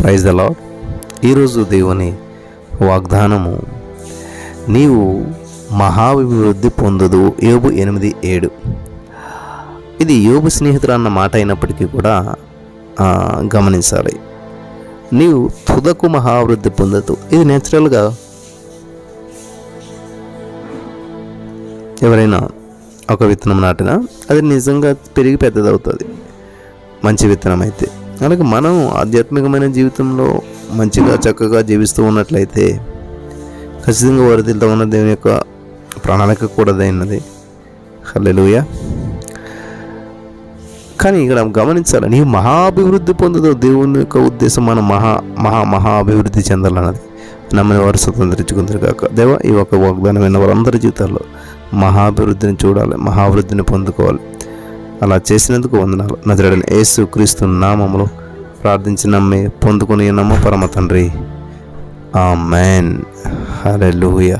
Praise the lord ఈరోజు దేవుని వాగ్దానము నీవు మహాభివృద్ధి పొందదు యోబు ఎనిమిది ఏడు. ఇది యోబు స్నేహితుడు అన్న మాట అయినప్పటికీ కూడా గమనించాలి. నీవు తుదకు మహావృద్ధి పొందదు. ఇది నేచురల్గా ఎవరైనా ఒక విత్తనం నాటినా అది నిజంగా పెరిగి పెద్దదవుతుంది. మంచి విత్తనం అయితే. కనుక మనం ఆధ్యాత్మికమైన జీవితంలో మంచిగా చక్కగా జీవిస్తూ ఉన్నట్లయితే ఖచ్చితంగా వరదలతో ఉన్న దేవుని యొక్క ప్రణాళిక కూడా దైనది హల్లెలూయా. కానీ ఇక్కడ గమనించాలి నీ మహాభివృద్ధి పొందుతో దేవుని యొక్క ఉద్దేశం మనం మహా మహా మహా అభివృద్ధి చెందాలన్నది. నమ్మని వారు స్వతంత్రించుకుందరు కాక దేవ ఈ ఒక వాగ్దానమైన వారందరి జీవితాల్లో మహాభివృద్ధిని చూడాలి మహాభివృద్ధిని పొందుకోవాలి. అలా చేసినందుకు వందనాలు. నజరడని యేసు క్రీస్తు నామములో ప్రార్థించి నమ్మి పొందుకుని నమ్మ పరమ తండ్రి. ఆ మ్యాన్ హల్లెలూయా.